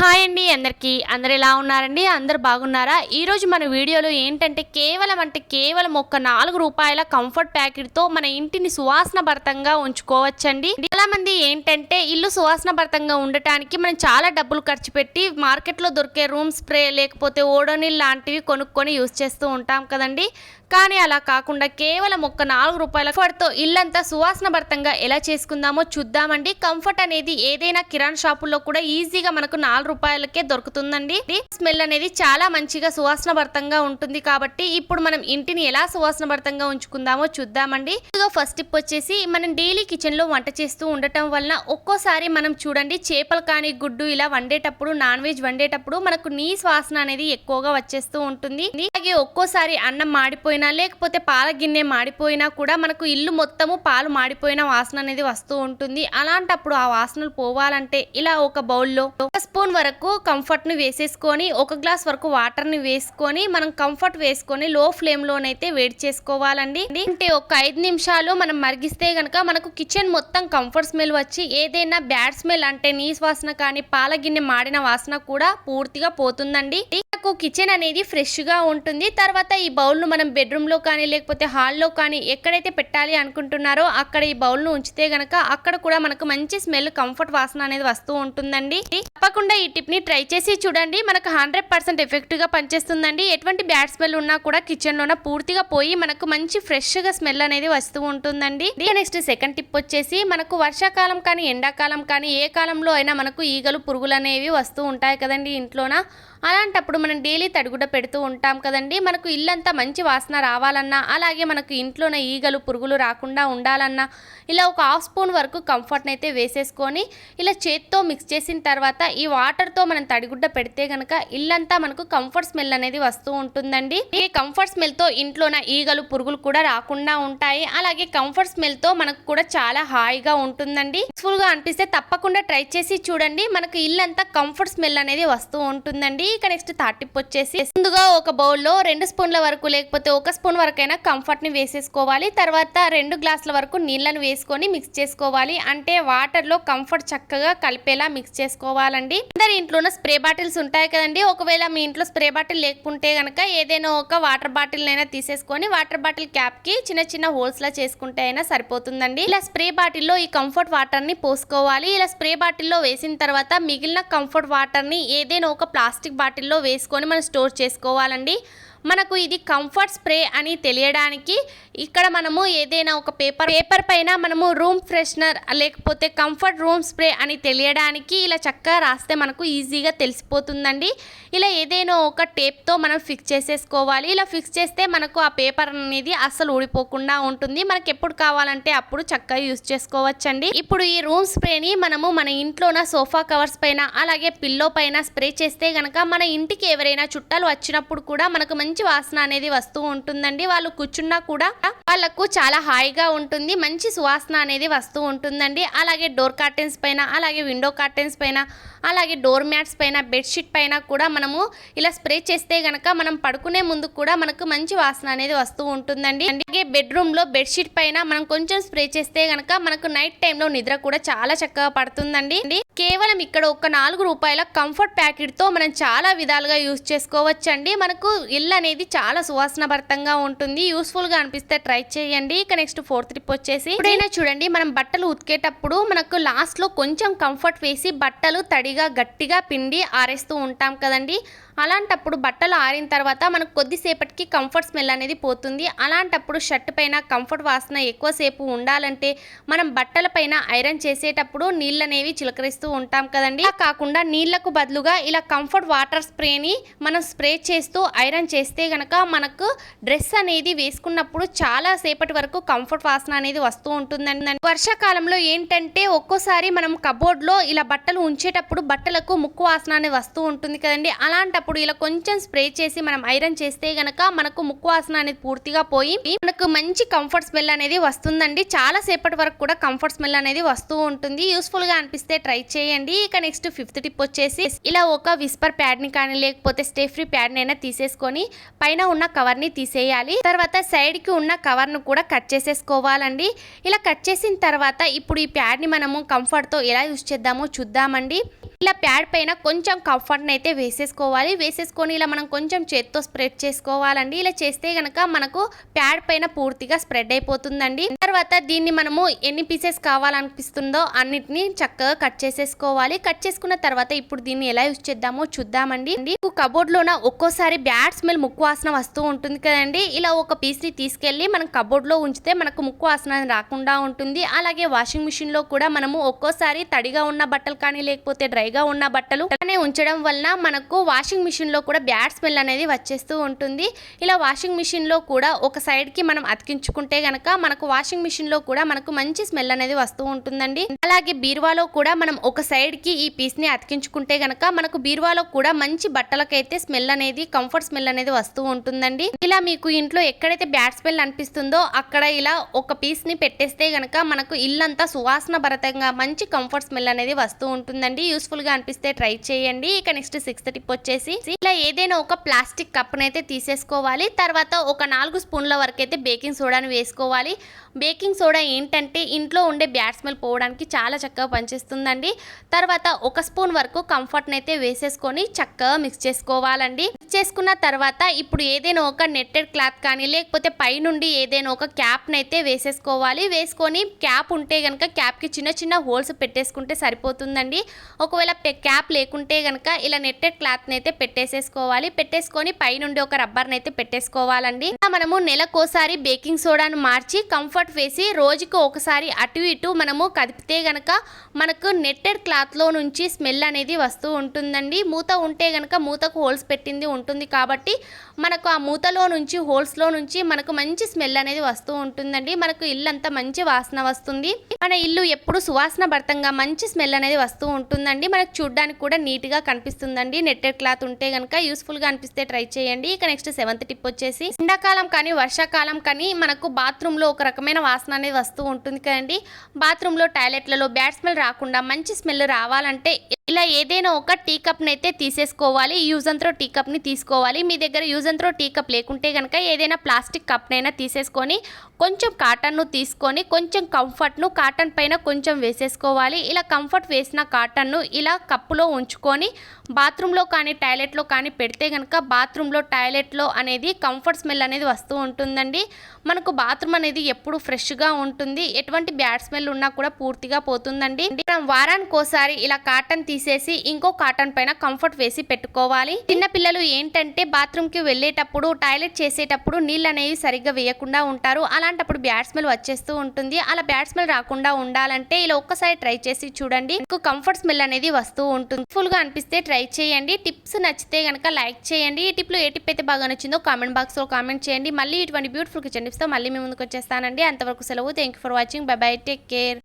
Hi అండి అందరికీ. అందరు ఎలా ఉన్నారండి? అందరు బాగున్నారా? ఈరోజు మన వీడియోలో ఏంటంటే కేవలం అంటే కేవలం ఒక నాలుగు రూపాయల కంఫర్ట్ ప్యాకెట్తో మన ఇంటిని సువాసన భరితంగా ఉంచుకోవచ్చండి. చాలా మంది ఏంటంటే ఇల్లు సువాసన భరితంగా ఉండటానికి మనం చాలా డబ్బులు ఖర్చు పెట్టి మార్కెట్లో దొరికే రూమ్ స్ప్రే లేకపోతే ఓడోనిల్ లాంటివి కొనుక్కొని యూస్ చేస్తూ ఉంటాం కదండి. కానీ అలా కాకుండా కేవలం ఒక్క నాలుగు రూపాయల ఫర్తో ఇల్లంతా సువాసన భర్తంగా ఎలా చేసుకుందామో చూద్దామండి. కంఫర్ట్ అనేది ఏదైనా కిరాణా షాపుల్లో కూడా ఈజీగా మనకు నాలుగు రూపాయలకే దొరుకుతుందండి. స్మెల్ అనేది చాలా మంచిగా సువాసన భర్తంగా ఉంటుంది కాబట్టి ఇప్పుడు మనం ఇంటిని ఎలా సువాసన భర్తంగా ఉంచుకుందామో చూద్దామండి. ఇదిగో ఫస్ట్ టిప్ వచ్చేసి మనం డైలీ కిచెన్లో వంట చేస్తూ ఉండటం వలన ఒక్కోసారి మనం చూడండి చేపలు కానీ గుడ్డు ఇలా వండేటప్పుడు నాన్ వెజ్ వండేటప్పుడు మనకు నీ వాసన అనేది ఎక్కువగా వచ్చేస్తూ ఉంటుంది. అలాగే ఒక్కోసారి అన్నం మాడిపోయి లేకపోతే పాల గిన్నె మాడిపోయినా కూడా మనకు ఇల్లు మొత్తము పాలు మాడిపోయిన వాసన అనేది వస్తూ ఉంటుంది. అలాంటప్పుడు ఆ వాసనలు పోవాలంటే ఇలా ఒక బౌల్లో ఒక స్పూన్ వరకు కంఫర్ట్ను వేసేసుకొని ఒక గ్లాస్ వరకు వాటర్ని వేసుకొని మనం కంఫర్ట్ వేసుకొని లో ఫ్లేమ్ లోనైతే వేడి చేసుకోవాలండి. అంటే ఒక ఐదు నిమిషాలు మనం మరిగిస్తే గనక మనకు కిచెన్ మొత్తం కంఫర్ట్ స్మెల్ వచ్చి ఏదైనా బ్యాడ్ స్మెల్ అంటే నీస్ వాసన కానీ పాల గిన్నె మాడిన వాసన కూడా పూర్తిగా పోతుందండి. మనకు కిచెన్ అనేది ఫ్రెష్గా ఉంటుంది. తర్వాత ఈ బౌల్ను మనం బెడ్ లో కానీ లేకపోతే హాల్లో కానీ ఎక్కడైతే పెట్టాలి అనుకుంటున్నారో అక్కడ ఈ బౌల్ను ఉంచితే గనక అక్కడ కూడా మనకు మంచి స్మెల్ కంఫర్ట్ వాసన అనేది వస్తూ ఉంటుందండి. తప్పకుండా ఈ టిప్ని ట్రై చేసి చూడండి. మనకు హండ్రెడ్ పర్సెంట్ ఎఫెక్టివ్గా పనిచేస్తుందండి. ఎటువంటి బ్యాడ్ స్మెల్ ఉన్నా కూడా కిచెన్ లోన పూర్తిగా పోయి మనకు మంచి ఫ్రెష్గా స్మెల్ అనేది వస్తూ ఉంటుందండి. నెక్స్ట్ సెకండ్ టిప్ వచ్చేసి మనకు వర్షాకాలం కానీ ఎండాకాలం కానీ ఏ కాలంలో అయినా మనకు ఈగలు పురుగులు అనేవి వస్తూ ఉంటాయి కదండి ఇంట్లోన. అలాంటప్పుడు మనం డైలీ తడిగుడ్డ పెడుతూ ఉంటాం కదండి. మనకు ఇల్లంతా మంచి వాసన రావాలన్నా అలాగే మనకు ఇంట్లోన ఈగలు పురుగులు రాకుండా ఉండాలన్నా ఇలా ఒక హాఫ్ స్పూన్ వరకు కంఫర్ట్ని అయితే వేసేసుకొని ఇలా చేత్తో మిక్స్ చేసిన తర్వాత ఈ వాటర్తో మనం తడిగుడ్డ పెడితే గనక ఇల్లంతా మనకు కంఫర్ట్ స్మెల్ అనేది వస్తూ ఉంటుందండి. ఈ కంఫర్ట్ స్మెల్తో ఇంట్లోన ఈగలు పురుగులు కూడా రాకుండా ఉంటాయి. అలాగే కంఫర్ట్ స్మెల్తో మనకు కూడా చాలా హాయిగా ఉంటుందండి. యూస్ఫుల్గా అనిపిస్తే తప్పకుండా ట్రై చేసి చూడండి. మనకు ఇల్లంతా కంఫర్ట్ స్మెల్ అనేది వస్తూ ఉంటుందండి. ఇక నెక్స్ట్ థర్డ్ టిప్ వచ్చేసి ముందుగా ఒక బౌల్లో రెండు స్పూన్ల వరకు లేకపోతే ఒక స్పూన్ వరకైనా కంఫర్ట్ని వేసేసుకోవాలి. తర్వాత రెండు గ్లాసుల వరకు నీళ్ళను వేసుకొని మిక్స్ చేసుకోవాలి. అంటే వాటర్లో కంఫర్ట్ చక్కగా కలిపేలా మిక్స్ చేసుకోవాలండి. అందరి ఇంట్లోనే స్ప్రే బాటిల్స్ ఉంటాయి కదండి. ఒకవేళ మీ ఇంట్లో స్ప్రే బాటిల్ లేకుంటే గనక ఏదైనా ఒక వాటర్ బాటిల్ అయినా తీసేసుకొని వాటర్ బాటిల్ క్యాప్కి చిన్న చిన్న హోల్స్ లా చేసుకుంటే అయినా సరిపోతుందండి. ఇలా స్ప్రే బాటిల్లో ఈ కంఫర్ట్ వాటర్ని పోసుకోవాలి. ఇలా స్ప్రే బాటిల్లో వేసిన తర్వాత మిగిలిన కంఫర్ట్ వాటర్ని ఏదైనా ఒక ప్లాస్టిక్ బాటిల్లో వేసుకొని మనం స్టోర్ చేసుకోవాలండి. మనకు ఇది కంఫర్ట్ స్ప్రే అని తెలియడానికి ఇక్కడ మనము ఏదైనా ఒక పేపర్ పేపర్ పైన మనము రూమ్ ఫ్రెషనర్ లేకపోతే కంఫర్ట్ రూమ్ స్ప్రే అని తెలియడానికి ఇలా చక్కగా రాస్తే మనకు ఈజీగా తెలిసిపోతుందండి. ఇలా ఏదైనా ఒక టేప్తో మనం ఫిక్స్ చేసేసుకోవాలి. ఇలా ఫిక్స్ చేస్తే మనకు ఆ పేపర్ అనేది అస్సలు ఊడిపోకుండా ఉంటుంది. మనకి ఎప్పుడు కావాలంటే అప్పుడు చక్కగా యూజ్ చేసుకోవచ్చండి. ఇప్పుడు ఈ రూమ్ స్ప్రేని మనము మన ఇంట్లోన సోఫా కవర్స్ పైన అలాగే పిల్లో పైన స్ప్రే చేస్తే గనక మన ఇంటికి ఎవరైనా చుట్టాలు వచ్చినప్పుడు కూడా మనకు మంచి వాసన అనేది వస్తూ ఉంటుందండి. వాళ్ళు కూర్చున్నా కూడా వాళ్ళకు చాలా హాయిగా ఉంటుంది మంచి సువాసన అనేది వస్తూ ఉంటుందండి. అలాగే డోర్ కర్టెన్స్ పైన అలాగే విండో కర్టెన్స్ పైన అలాగే డోర్ మ్యాట్స్ పైన బెడ్షీట్ పైన కూడా మనము ఇలా స్ప్రే చేస్తే గనక మనం పడుకునే ముందు కూడా మనకు మంచి వాసన అనేది వస్తూ ఉంటుందండి. అలాగే బెడ్రూమ్లో బెడ్షీట్ పైన మనం కొంచెం స్ప్రే చేస్తే గనక మనకు నైట్ టైంలో నిద్ర కూడా చాలా చక్కగా పడుతుందండి. కేవలం ఇక్కడ ఒక నాలుగు రూపాయల కంఫర్ట్ ప్యాకెట్తో మనం చాలా విధాలుగా యూస్ చేసుకోవచ్చండి. మనకు ఇల్లు అనేది చాలా సువాసనభరితంగా ఉంటుంది. యూస్ఫుల్గా అనిపిస్తే ట్రై చేయండి. ఇక నెక్స్ట్ ఫోర్త్ ట్రిప్ వచ్చేసి ఇప్పుడైనా చూడండి మనం బట్టలు ఉతికేటప్పుడు మనకు లాస్ట్లో కొంచెం కంఫర్ట్ వేసి బట్టలు తడిగా గట్టిగా పిండి ఆరేస్తూ ఉంటాం కదండి. అలాంటప్పుడు బట్టలు ఆరిన తర్వాత మనకు కొద్దిసేపటికి కంఫర్ట్ స్మెల్ అనేది పోతుంది. అలాంటప్పుడు షర్ట్ పైన కంఫర్ట్ వాసన ఎక్కువసేపు ఉండాలంటే మనం బట్టల పైన ఐరన్ చేసేటప్పుడు నీళ్ళు అనేవి చిలకరిస్తూ ఉంటాం కదండి. కాకుండా నీళ్ళకు బదులుగా ఇలా కంఫర్ట్ వాటర్ స్ప్రేని మనం స్ప్రే చేస్తూ ఐరన్ చేస్తే గనక మనకు డ్రెస్ అనేది వేసుకున్నప్పుడు చాలా సేపటి వరకు కంఫర్ట్ వాసన అనేది వస్తూ ఉంటుందండి. వర్షాకాలంలో ఏంటంటే ఒక్కోసారి మనం కబోర్డ్లో ఇలా బట్టలు ఉంచేటప్పుడు బట్టలకు ముక్కు వాసన అనేది వస్తూ ఉంటుంది కదండి. అలాంటప్పుడు ఇలా కొంచెం స్ప్రే చేసి మనం ఐరన్ చేస్తే గనక మనకు ముక్కు వాసన అనేది పూర్తిగా పోయి మనకు మంచి కంఫర్ట్ స్మెల్ అనేది వస్తుందండి. చాలా సేపటి వరకు కూడా కంఫర్ట్ స్మెల్ అనేది వస్తూ ఉంటుంది. యూస్ఫుల్గా అనిపిస్తే ట్రై చేయండి. ఇక నెక్స్ట్ ఫిఫ్త్ టిప్ వచ్చేసి ఇలా ఒక విస్పర్ ప్యాడ్ని కానీ లేకపోతే స్టే ఫ్రీ ప్యాడ్ని అయినా తీసేసుకొని పైన ఉన్న కవర్ని తీసేయాలి. తర్వాత సైడ్కి ఉన్న కవర్ను కూడా కట్ చేసేసుకోవాలండి. ఇలా కట్ చేసిన తర్వాత ఇప్పుడు ఈ ప్యాడ్ని మనము కంఫర్ట్తో ఎలా యూస్ చేద్దామో చూద్దామండి. ఇలా ప్యాడ్ పైన కొంచెం కంఫర్ట్ అయితే వేసేసుకోవాలి. వేసేసుకొని ఇలా మనం కొంచెం చేత్తో స్ప్రెడ్ చేసుకోవాలండి. ఇలా చేస్తే గనక మనకు ప్యాడ్ పైన పూర్తిగా స్ప్రెడ్ అయిపోతుందండి. తర్వాత దీన్ని మనము ఎన్ని పీసెస్ కావాలనిపిస్తుందో అన్నిటిని చక్కగా కట్ చేసేసుకోవాలి. కట్ చేసుకున్న తర్వాత ఇప్పుడు దీన్ని ఎలా యూజ్ చేద్దామో చూద్దామండి. కబోర్డ్ లోన ఒక్కోసారి బ్యాడ్ స్మెల్ ముక్కు వాసన వస్తూ ఉంటుంది కదండి. ఇలా ఒక పీస్ని తీసుకెళ్ళి మనం కబోర్డ్లో ఉంచితే మనకు ముక్కు వాసన రాకుండా ఉంటుంది. అలాగే వాషింగ్ మిషన్లో కూడా మనము ఒక్కోసారి తడిగా ఉన్న బట్టలు కానీ లేకపోతే డ్రై డ్రైగా ఉన్న బట్టలు అలానే ఉంచడం వలన మనకు వాషింగ్ మిషన్లో కూడా బ్యాడ్ స్మెల్ అనేది వచ్చేస్తూ ఉంటుంది. ఇలా వాషింగ్ మిషన్లో కూడా ఒక సైడ్కి మనం అతికించుకుంటే గనక మనకు వాషింగ్ మిషన్లో కూడా మనకు మంచి స్మెల్ అనేది వస్తూ ఉంటుందండి. అలాగే బీరువాలో కూడా మనం ఒక సైడ్కి ఈ పీస్ని అతికించుకుంటే గనక మనకు బీరువాలో కూడా మంచి బట్టలకైతే స్మెల్ అనేది కంఫర్ట్ స్మెల్ అనేది వస్తూ ఉంటుందండి. ఇలా మీకు ఇంట్లో ఎక్కడైతే బ్యాడ్ స్మెల్ అనిపిస్తుందో అక్కడ ఇలా ఒక పీస్ని పెట్టేస్తే గనక మనకు ఇల్లంతా సువాసన భరతంగా మంచి కంఫర్ట్ స్మెల్ అనేది వస్తూ ఉంటుందండి. యూస్ఫుల్ గా అనిపిస్తే ట్రై చేయండి. ఇక నెక్స్ట్ సిక్స్త్ టిప్ వచ్చేసి ఇలా ఏదైనా ఒక ప్లాస్టిక్ కప్నైతే తీసేసుకోవాలి. తర్వాత ఒక నాలుగు స్పూన్ల వరకు అయితే బేకింగ్ సోడాని వేసుకోవాలి. బేకింగ్ సోడా ఏంటంటే ఇంట్లో ఉండే బ్యాడ్ స్మెల్ పోవడానికి చాలా చక్కగా పనిచేస్తుందండి. తర్వాత ఒక స్పూన్ వరకు కంఫర్ట్ని అయితే వేసేసుకొని చక్కగా మిక్స్ చేసుకోవాలండి. మిక్స్ చేసుకున్న తర్వాత ఇప్పుడు ఏదైనా ఒక నెట్టెడ్ క్లాత్ కానీ లేకపోతే పైనుండి ఏదైనా ఒక క్యాప్ని అయితే వేసేసుకోవాలి. వేసుకొని క్యాప్ ఉంటే కనుక క్యాప్కి చిన్న చిన్న హోల్స్ పెట్టేసుకుంటే సరిపోతుందండి. ఒకవేళ క్యాప్ లేకుంటే కనుక ఇలా నెట్టెడ్ క్లాత్ని అయితే పెట్టేసేసుకోవాలి. పెట్టేసుకొని పైనుండి ఒక రబ్బర్ని అయితే పెట్టేసుకోవాలండి మనము నెలకోసారి బేకింగ్ సోడాను మార్చి కంఫర్ట్ వేసి రోజుకు ఒకసారి అటు ఇటు మనము కదిపితే గనక మనకు నెట్టెడ్ క్లాత్లో నుంచి స్మెల్ అనేది వస్తూ ఉంటుందండి. మూత ఉంటే గనక మూతకు హోల్స్ పెట్టింది ఉంటుంది కాబట్టి మనకు ఆ మూతలో నుంచి హోల్స్లో నుంచి మనకు మంచి స్మెల్ అనేది వస్తూ ఉంటుందండి. మనకు ఇల్లు అంతా మంచి వాసన వస్తుంది. మన ఇల్లు ఎప్పుడు సువాసన భర్తంగా మంచి స్మెల్ అనేది వస్తూ ఉంటుందండి. మనకు చూడడానికి కూడా నీట్గా కనిపిస్తుందండి. నెట్టెడ్ క్లాత్ ఉంటే కనుక యూస్ఫుల్గా అనిపిస్తే ట్రై చేయండి. ఇక నెక్స్ట్ సెవెంత్ టిప్ వచ్చేసి ఎండాకాలం కానీ వర్షాకాలం కానీ మనకు బాత్రూంలో ఒక రకమైన వాసన అనేది వస్తూ ఉంటుంది కదండి. బాత్రూంలో టాయిలెట్లలో బ్యాడ్ స్మెల్ రాకుండా మంచి స్మెల్ రావాలంటే ఇలా ఏదైనా ఒక టీ కప్ని అయితే తీసేసుకోవాలి యూజ్ అండ్ త్రో టీ కప్ని తీసుకోవాలి. మీ దగ్గర use and throw tea cup లేకుంటే కనుక ఏదైనా ప్లాస్టిక్ కప్నైనా తీసేసుకొని కొంచెం కాటన్ను తీసుకొని కొంచెం కంఫర్ట్ను కాటన్ పైన కొంచెం వేసేసుకోవాలి. ఇలా కంఫర్ట్ వేసిన కాటన్ను ఇలా కప్పులో ఉంచుకొని బాత్రూంలో కానీ టాయిలెట్లో కానీ పెడితే కనుక బాత్రూంలో టాయిలెట్లో అనేది కంఫర్ట్ స్మెల్ అనేది వస్తూ ఉంటుందండి. మనకు బాత్రూమ్ అనేది ఎప్పుడు ఫ్రెష్గా ఉంటుంది. ఎటువంటి బ్యాడ్ స్మెల్ ఉన్నా కూడా పూర్తిగా పోతుందండి. మనం వారానికి ఒకసారి ఇలా కాటన్ తీసేసి ఇంకో కాటన్ పైన కంఫర్ట్ వేసి పెట్టుకోవాలి. చిన్న పిల్లలు ఏంటంటే బాత్రూమ్కి వెళ్ళేటప్పుడు టాయిలెట్ చేసేటప్పుడు నీళ్ళు అనేవి సరిగ్గా వేయకుండా ఉంటారు. అలాంటప్పుడు బ్యాడ్ స్మెల్ వచ్చేస్తూ ఉంటుంది. అలా బ్యాడ్ స్మెల్ రాకుండా ఉండాలంటే ఇలా ఒక్కసారి ట్రై చేసి చూడండి. మీకు కంఫర్ట్ స్మెల్ అనేది వస్తూ ఉంటుంది. ఫుల్గా అనిపిస్తే ట్రై చేయండి. టిప్స్ నచ్చితే గనక లైక్ చేయండి. ఈ టిప్లో ఏ టిప్ అయితే బాగా నచ్చిందో కామెంట్ బాక్స్లో కామెంట్ చేయండి. మళ్ళీ ఇటువంటి బ్యూటిఫుల్ కిచెన్ టిప్స్తో మళ్ళీ మీ ముందుకు వచ్చేస్తానండి అంతవరకు సెలవు. Thank you for watching bye bye take care